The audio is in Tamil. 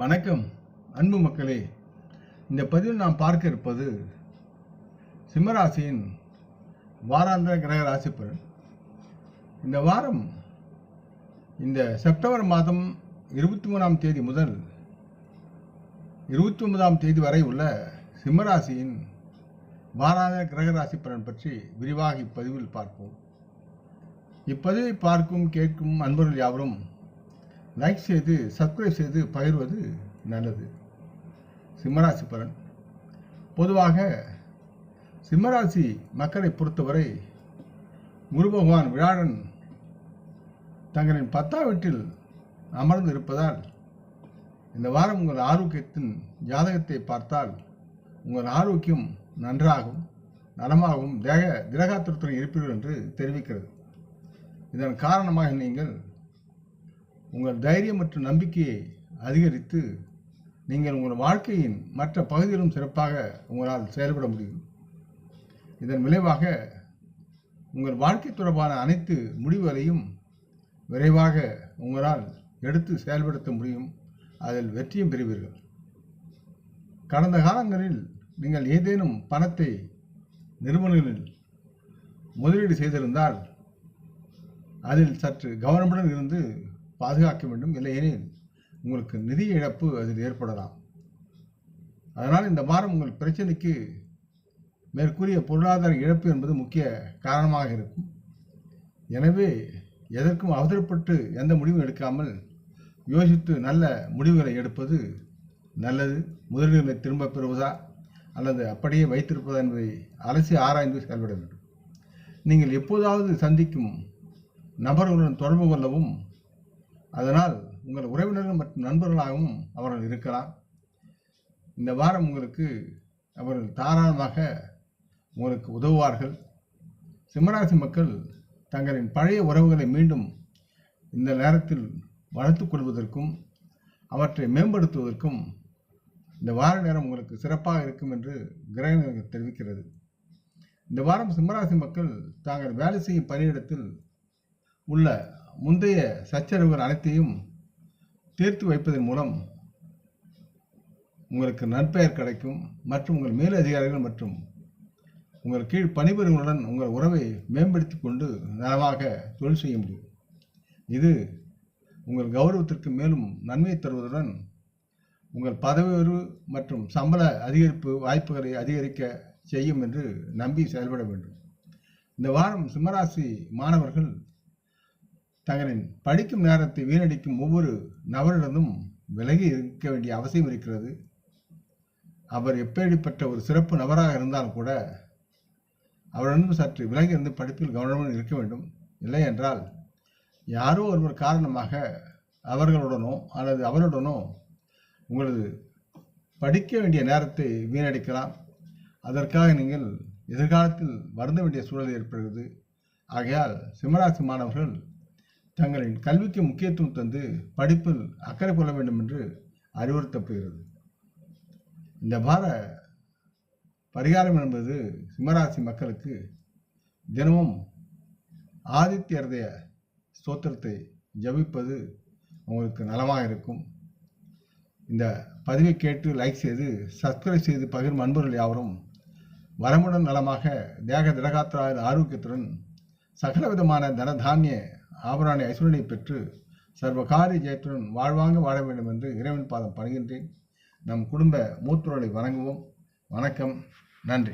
வணக்கம் அன்பு மக்களே. இந்த பதிவில் நாம் பார்க்க இருப்பது சிம்மராசியின் வாராந்திர கிரக ராசி பலன். இந்த வாரம் இந்த செப்டம்பர் மாதம் இருபத்தி மூணாம் தேதி முதல் இருபத்தி ஒன்பதாம் தேதி வரை உள்ள சிம்மராசியின் வாராந்திர கிரக ராசி பலன் பற்றி விரிவாக இப்பதிவில் பார்ப்போம். இப்பதிவை பார்க்கும் கேட்கும் அன்பர்கள் யாவரும் லைக் செய்து சப்ஸ்கிரைப் செய்து பகிர்வது நல்லது. சிம்மராசி பலன். பொதுவாக சிம்மராசி மக்களை பொறுத்தவரை குரு பகவான் விழாடன் தங்களின் பத்தாம் வீட்டில் அமர்ந்து இருப்பதால் இந்த வாரம் உங்கள் ஆரோக்கியத்தின் ஜாதகத்தை பார்த்தால் உங்கள் ஆரோக்கியம் நன்றாகவும் நலமாகவும் தேக திரகாத்திரத்துடன் இருப்பீர்கள் என்று தெரிவிக்கிறது. இதன் காரணமாக நீங்கள் உங்கள் தைரியம் மற்றும் நம்பிக்கையை அதிகரித்து நீங்கள் உங்கள் வாழ்க்கையின் மற்ற பகுதியிலும் சிறப்பாக உங்களால் செயல்பட முடியும். இதன் விளைவாக உங்கள் வாழ்க்கை தொடர்பான அனைத்து முடிவுகளையும் விரைவாக உங்களால் எடுத்து செயல்படுத்த முடியும். அதில் வெற்றியும் பெறுவீர்கள். கடந்த காலங்களில் நீங்கள் ஏதேனும் பணத்தை நிறுவனங்களில் முதலீடு செய்திருந்தால் அதில் சற்று கவனமுடன் இருந்து பாதுகாக்க வேண்டும். இல்லையெனில் உங்களுக்கு நிதி இழப்பு அதில் ஏற்படலாம். அதனால் இந்த வாரம் உங்கள் பிரச்சனைக்கு மேற்கூறிய பொருளாதார இழப்பு என்பது முக்கிய காரணமாக இருக்கும். எனவே எதற்கும் அவசரப்பட்டு எந்த முடிவும் எடுக்காமல் யோசித்து நல்ல முடிவுகளை எடுப்பது நல்லது. முதலீடுகளை திரும்ப பெறுவதா அல்லது அப்படியே வைத்திருப்பதா என்பதை அலசி ஆராய்ந்து செயல்பட வேண்டும். நீங்கள் எப்போதாவது சந்திக்கும் நபர்களுடன் தொடர்பு கொள்ளவும் அதனால் உங்கள் உறவினர்கள் மற்றும் நண்பர்களாகவும் அவர்கள் இருக்கலாம். இந்த வாரம் உங்களுக்கு அவர்கள் தாராளமாக உங்களுக்கு உதவுவார்கள். சிம்மராசி மக்கள் தங்களின் பழைய உறவுகளை மீண்டும் இந்த நேரத்தில் வளர்த்துக் கொள்வதற்கும் அவற்றை மேம்படுத்துவதற்கும் இந்த வார நேரம் உங்களுக்கு சிறப்பாக இருக்கும் என்று கிரகங்கள் தெரிவிக்கிறது. இந்த வாரம் சிம்மராசி மக்கள் தாங்கள் வேலை செய்யும் பணியிடத்தில் உள்ள முந்தைய சச்சரவுகள் அனைத்தையும் தீர்த்து வைப்பதன் மூலம் உங்களுக்கு நற்பெயர் கிடைக்கும் மற்றும் உங்கள் மேலதிகாரிகள் மற்றும் உங்கள் கீழ் பணிபுரிகளுடன் உங்கள் உறவை மேம்படுத்தி கொண்டு நலமாக தொழில் செய்ய முடியும். இது உங்கள் கௌரவத்திற்கு மேலும் நன்மை தருவதுடன் உங்கள் பதவி உயர்வு மற்றும் சம்பள அதிகரிப்பு வாய்ப்புகளை அதிகரிக்க செய்யும் என்று நம்பி செயல்பட வேண்டும். இந்த வாரம் சிம்மராசி மாணவர்கள் தங்களின் படிக்கும் நேரத்தை வீணடிக்கும் ஒவ்வொரு நபரிடமும் விலகி இருக்க வேண்டிய அவசியம் இருக்கிறது. அவர் எப்பேடிப்பட்ட ஒரு சிறப்பு நபராக இருந்தாலும் கூட அவரிடம் சற்று விலகி இருந்து படிப்பில் கவனமாக இருக்க வேண்டும். இல்லை என்றால் யாரோ ஒருவர் காரணமாக அவர்களுடனோ அல்லது அவருடனோ உங்களது படிக்க வேண்டிய நேரத்தை வீணடிக்கலாம். அதற்காக நீங்கள் எதிர்காலத்தில் வருந்த வேண்டிய சூழல் ஏற்படுகிறது. ஆகையால் சிம்மராசி மாணவர்கள் தங்களின் கல்விக்கு முக்கியத்துவம் தந்து படிப்பில் அக்கறை கொள்ள வேண்டும் என்று அறிவுறுத்தப்படுகிறது. இந்த வார பரிகாரம் என்பது சிம்மராசி மக்களுக்கு தினமும் ஆதித்ய ஹிருதய ஸ்தோத்திரத்தை ஜபிப்பது உங்களுக்கு நலமாக இருக்கும். இந்த பதிவை கேட்டு லைக் செய்து சப்ஸ்கிரைப் செய்து பகிரும் அன்பர்கள் யாவரும் வரமுடன் நலமாக தேக திடகாத்திர ஆரோக்கியத்துடன் சகலவிதமான தனதானிய ஆபராணி ஐஸ்வரனை பெற்று சர்வகாரி ஜெயத்துடன் வாழ்வாங்க வாழ வேண்டும் என்று இறைவன் பாதம் பணிகின்றேன். நம் குடும்ப மூத்தோர்களை வணங்குவோம். வணக்கம். நன்றி.